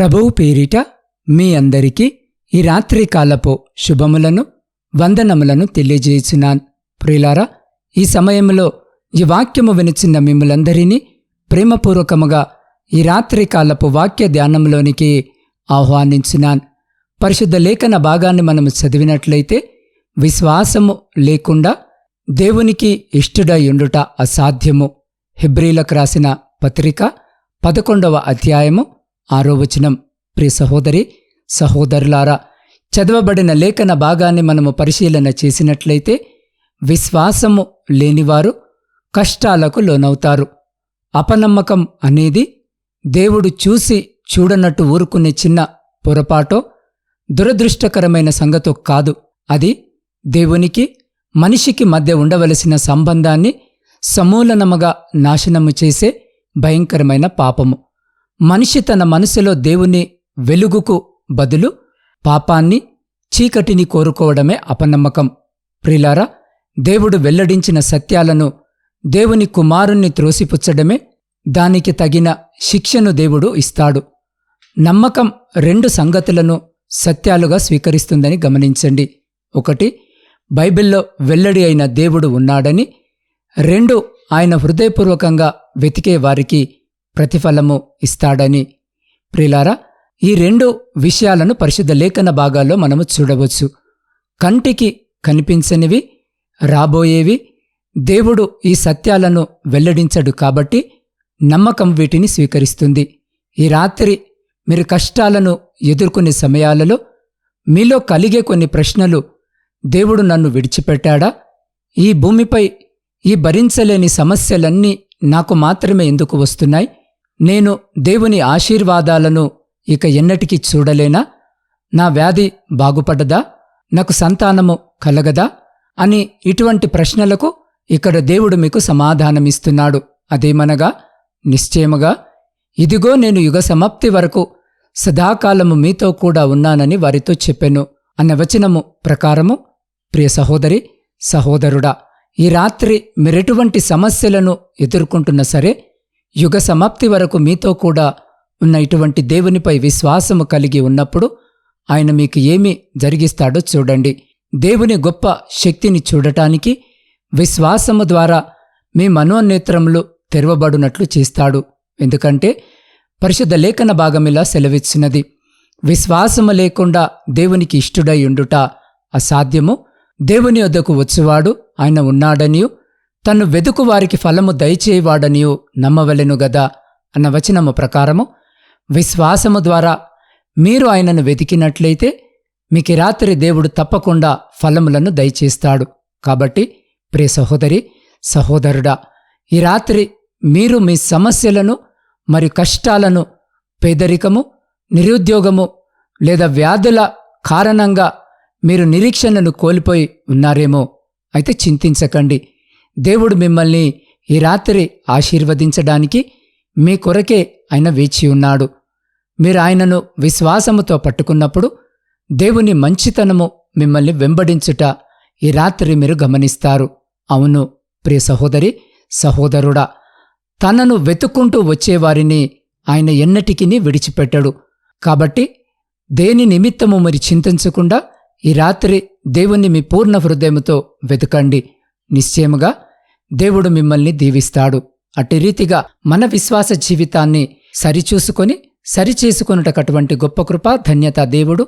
ప్రభువు పేరిట మీ అందరికీ ఈ రాత్రికాలపు శుభములను వందనములను తెలియజేసినాన్. ప్రియులారా ఈ సమయంలో ఈ వాక్యము వినిచిన మిమ్మలందరినీ ప్రేమపూర్వకముగా ఈ రాత్రికాలపు వాక్య ధ్యానంలోనికి ఆహ్వానించినాన్. పరిశుద్ధ లేఖన భాగాన్ని మనము చదివినట్లయితే విశ్వాసము లేకుండా దేవునికి ఇష్టడై ఉండుట అసాధ్యము. హిబ్రీలకు రాసిన పత్రిక పదకొండవ అధ్యాయము ఆరో వచనం. ప్రియ సహోదరి సహోదరులారా చదవబడిన లేఖన భాగాన్ని మనము పరిశీలన చేసినట్లయితే విశ్వాసము లేనివారు కష్టాలకు లోనవుతారు. అపనమ్మకం అనేది దేవుడు చూసి చూడనట్టు ఊరుకునే చిన్న పొరపాటో దురదృష్టకరమైన సంగతో కాదు. అది దేవునికి మనిషికి మధ్య ఉండవలసిన సంబంధాన్ని సమూలనముగా నాశనము చేసే భయంకరమైన పాపము. మనిషి తన మనసులో దేవుని వెలుగుకు బదులు పాపాన్ని చీకటిని కోరుకోవడమే అపనమ్మకం. ప్రిలారా దేవుడు వెల్లడించిన సత్యాలను దేవుని కుమారుణ్ణి త్రోసిపుచ్చడమే దానికి తగిన శిక్షను దేవుడు ఇస్తాడు. నమ్మకం రెండు సంగతులను సత్యాలుగా స్వీకరిస్తుందని గమనించండి. ఒకటి బైబిల్లో వెల్లడి అయిన దేవుడు ఉన్నాడని రెండు ఆయన హృదయపూర్వకంగా వెతికే వారికి ప్రతిఫలము ఇస్తాడని. ప్రిలారా ఈ రెండు విషయాలను పరిశుద్ధ లేఖన భాగాల్లో మనము చూడవచ్చు. కంటికి కనిపించనివి రాబోయేవి దేవుడు ఈ సత్యాలను వెల్లడించడు కాబట్టి నమ్మకం వీటిని స్వీకరిస్తుంది. ఈ రాత్రి మీరు కష్టాలను ఎదుర్కొనే సమయాలలో మీలో కలిగే కొన్ని ప్రశ్నలు దేవుడు నన్ను విడిచిపెట్టాడా? ఈ భూమిపై ఈ భరించలేని సమస్యలన్నీ నాకు మాత్రమే ఎందుకు వస్తున్నాయి? నేను దేవుని ఆశీర్వాదాలను ఇక ఎన్నటికీ చూడలేనా? నా వ్యాధి బాగుపడదా? నాకు సంతానము కలగదా? అని ఇటువంటి ప్రశ్నలకు ఇక్కడ దేవుడు మీకు సమాధానమిస్తున్నాడు. అదేమనగా నిశ్చయముగా ఇదిగో నేను యుగ సమాప్తి వరకు సదాకాలము మీతో కూడా ఉన్నానని వారితో చెప్పెను. అన్న వచనము ప్రకారము ప్రియ సహోదరి సహోదరుడా ఈ రాత్రి మీరెటువంటి సమస్యలను ఎదుర్కొంటున్న సరే యుగ సమాప్తి వరకు మీతో కూడా ఉన్న ఇటువంటి దేవునిపై విశ్వాసము కలిగి ఉన్నప్పుడు ఆయన మీకు ఏమి జరిగిస్తాడో చూడండి. దేవుని గొప్ప శక్తిని చూడటానికి విశ్వాసము ద్వారా మీ మనోనేత్రములు తెరవబడునట్లు చేస్తాడు. ఎందుకంటే పరిశుద్ధ లేఖన భాగమిలా సెలవిచ్చినది. విశ్వాసము లేకుండా దేవునికి ఇష్టుడై ఉండుట అసాధ్యము. దేవుని వద్దకు వచ్చువాడు ఆయన ఉన్నాడనియు తన్ను వెదుకు వారికి ఫలము దయచేయవాడనియు నమ్మవలెను గదా అన్న వచనము ప్రకారము విశ్వాసము ద్వారా మీరు ఆయనను వెతికినట్లయితే మీకు రాత్రి దేవుడు తప్పకుండా ఫలములను దయచేస్తాడు. కాబట్టి ప్రియ సహోదరి సహోదరుడా ఈ రాత్రి మీరు మీ సమస్యలను మరి కష్టాలను పేదరికము నిరుద్యోగము లేదా వ్యాధుల కారణంగా మీరు నిరీక్షణను కోల్పోయి ఉన్నారేమో అయితే చింతించకండి. దేవుడు మిమ్మల్ని ఈ రాత్రి ఆశీర్వదించడానికి మీ కొరకే ఆయన వేచి ఉన్నాడు. మీరు ఆయనను విశ్వాసముతో పట్టుకున్నప్పుడు దేవుని మంచితనము మిమ్మల్ని వెంబడించుట ఈ రాత్రి మీరు గమనిస్తారు. అవును ప్రియ సహోదరి సహోదరుడా తనను వెతుక్కుంటూ వచ్చేవారిని ఆయన ఎన్నటికీ విడిచిపెట్టడు. కాబట్టి దేని నిమిత్తము మరి చింతించకుండా ఈ రాత్రి దేవుణ్ణి మీ పూర్ణ హృదయముతో వెతకండి. నిశ్చయముగా దేవుడు మిమ్మల్ని దీవిస్తాడు. అట్టి రీతిగా మన విశ్వాస జీవితాన్ని సరిచూసుకొని సరిచేసుకొనుటకటువంటి గొప్ప కృప ధన్యత దేవుడు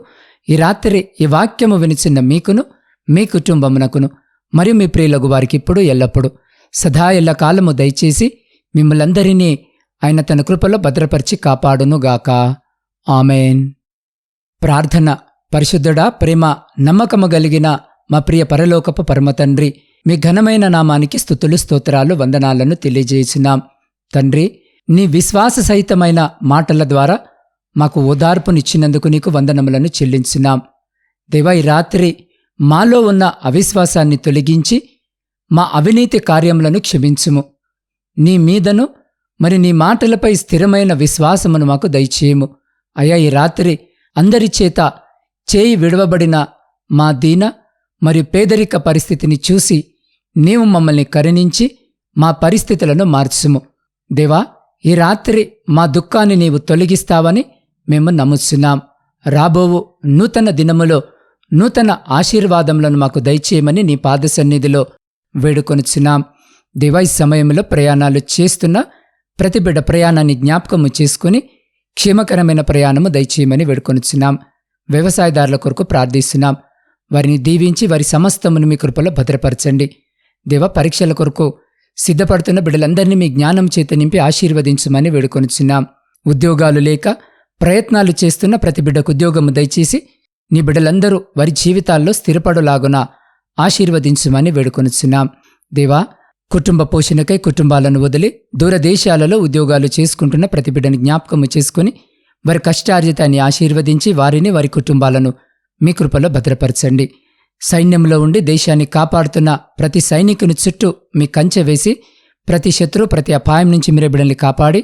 ఈ రాత్రి ఈ వాక్యము వినిచిన్న మీకును మీ కుటుంబమునకును మరియు మీ ప్రియులకు వారికి ఇప్పుడు ఎల్లప్పుడు సదా ఎల్ల కాలము దయచేసి మిమ్మలందరినీ ఆయన తన కృపలో భద్రపరిచి కాపాడునుగాక. ఆమెన్. ప్రార్థన పరిశుద్ధుడా ప్రేమ నమ్మకము కలిగిన మా ప్రియ పరలోకపు పరమతండ్రి మీ ఘనమైన నామానికి స్థుతులు స్తోత్రాలు వందనాలను తెలియజేసినాం. తండ్రి నీ విశ్వాస సహితమైన మాటల ద్వారా మాకు ఓదార్పునిచ్చినందుకు నీకు వందనములను చెల్లించున్నాం దేవా ఈ రాత్రి మాలో ఉన్న అవిశ్వాసాన్ని తొలగించి మా అవినీతి కార్యములను క్షమించుము. నీ మీదను మరి నీ మాటలపై స్థిరమైన విశ్వాసమును మాకు దయచేయము. అయ్యా ఈ రాత్రి అందరి చేత చేయి విడవబడిన మా దీన మరియు పేదరిక పరిస్థితిని చూసి నీవు మమ్మల్ని కరుణించి మా పరిస్థితులను మార్చుము. దేవా ఈ రాత్రి మా దుఃఖాన్ని నీవు తొలగిస్తావని మేము నమ్ముస్తున్నాం రాబోవు నూతన దినములో నూతన ఆశీర్వాదములను మాకు దయచేయమని నీ పాద సన్నిధిలో వేడుకొనుచున్నాం. దివై సమయంలో ప్రయాణాలు చేస్తున్న ప్రతి బిడ్డ ప్రయాణాన్ని జ్ఞాపకము చేసుకుని క్షేమకరమైన ప్రయాణము దయచేయమని వేడుకొనుచున్నాం. వ్యవసాయదారుల కొరకు ప్రార్థిస్తున్నాం. వారిని దీవించి వారి సమస్తమును మీ కృపలో భద్రపరచండి. దేవ పరీక్షల కొరకు సిద్ధపడుతున్న బిడ్డలందరినీ మీ జ్ఞానం చేత నింపి ఆశీర్వదించమని వేడుకొనిచున్నాం. ఉద్యోగాలు లేక ప్రయత్నాలు చేస్తున్న ప్రతి బిడ్డకు ఉద్యోగము దయచేసి నీ బిడ్డలందరూ వారి జీవితాల్లో స్థిరపడులాగున ఆశీర్వదించమని వేడుకొనిచున్నాం. దేవా కుటుంబ పోషణకై కుటుంబాలను వదిలి దూరదేశాలలో ఉద్యోగాలు చేసుకుంటున్న ప్రతి బిడ్డని జ్ఞాపకము చేసుకుని వారి కష్టార్జితాన్ని ఆశీర్వదించి వారిని వారి కుటుంబాలను మీ కృపలో భద్రపరచండి. సైన్యంలో ఉండి దేశాన్ని కాపాడుతున్న ప్రతి సైనికుని చుట్టూ మీ కంచె వేసి ప్రతి శత్రు ప్రతి అపాయం నుంచి మీరే బిడ్డల్ని కాపాడి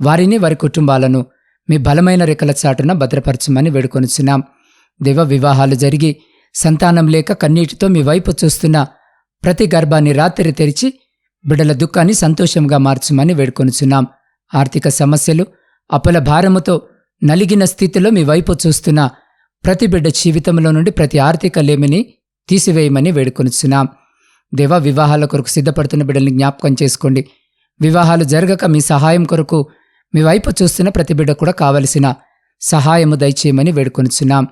వారిని వారి కుటుంబాలను మీ బలమైన రెక్కల చాటున భద్రపరచమని వేడుకొనుచున్నాం. దేవ వివాహాలు జరిగి సంతానం లేక కన్నీటితో మీ వైపు చూస్తున్న ప్రతి గర్భాన్ని రాత్రి తెరిచి బిడ్డల దుఃఖాన్ని సంతోషంగా మార్చమని వేడుకొనుచున్నాం. ఆర్థిక సమస్యలు అప్పుల భారముతో నలిగిన స్థితిలో మీ వైపు చూస్తున్న ప్రతి బిడ్డ జీవితంలో నుండి ప్రతి ఆర్థిక లేమిని తీసివేయమని వేడుకొనిచున్నాం. దేవ వివాహాల కొరకు సిద్ధపడుతున్న బిడ్డల్ని జ్ఞాపకం చేసుకోండి. వివాహాలు జరగక మీ సహాయం కొరకు మీ వైపు చూస్తున్న ప్రతి బిడ్డ కూడా కావలసిన సహాయము దయచేయమని వేడుకొనిచున్నాం.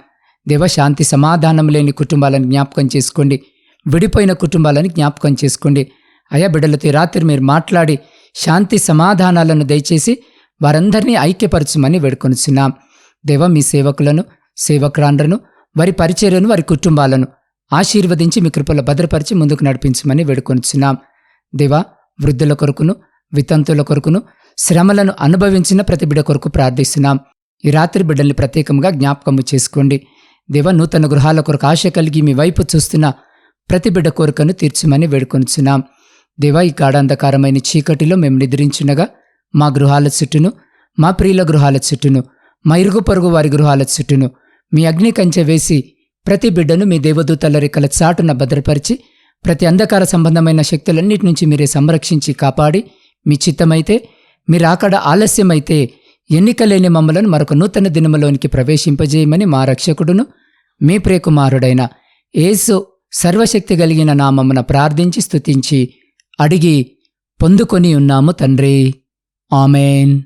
దేవ శాంతి సమాధానం లేని కుటుంబాలను జ్ఞాపకం చేసుకోండి. విడిపోయిన కుటుంబాలను జ్ఞాపకం చేసుకోండి. అయా బిడ్డలతో రాత్రి మీరు మాట్లాడి శాంతి సమాధానాలను దయచేసి వారందరినీ ఐక్యపరచమని వేడుకొనిచున్నాం. దేవ మీ సేవకులను సేవకురాండ్రను వారి పరిచర్యను వారి కుటుంబాలను ఆశీర్వదించి మీ కృపలో భద్రపరిచి ముందుకు నడిపించమని వేడుకొనిచున్నాం. దేవా వృద్ధుల కొరకును వితంతుల కొరకును శ్రమలను అనుభవించిన ప్రతి బిడ్డ కొరకు ప్రార్థిస్తున్నాం. ఈ రాత్రి బిడ్డల్ని ప్రత్యేకంగా జ్ఞాపకము చేసుకోండి. దేవ నూతన గృహాల కొరకు ఆశ కలిగి మీ వైపు చూస్తున్న ప్రతి బిడ్డ కోరికను తీర్చమని వేడుకొనిచున్నాం. దేవా ఈ గాఢాంధకారమైన చీకటిలో మేము నిద్రించునగా మా గృహాల చుట్టూను మా ప్రియుల గృహాల చుట్టూను మా ఇరుగు పొరుగు వారి గృహాల చుట్టూను మీ అగ్ని కంచె వేసి ప్రతి బిడ్డను మీ దేవదూతల రెక్కల చాటున భద్రపరిచి ప్రతి అంధకార సంబంధమైన శక్తులన్నిటి నుంచి మీరే సంరక్షించి కాపాడి మీ చిత్తమైతే మీరు అక్కడ ఆలస్యమైతే ఎన్నికలేని మమ్మలను మరొక నూతన దినములోనికి ప్రవేశింపజేయమని మా రక్షకుడును మీ ప్రియకుమారుడైన యేసు సర్వశక్తి కలిగిన నామమున ప్రార్థించి స్తుతించి అడిగి పొందుకొని ఉన్నాము తండ్రి. ఆమెన్.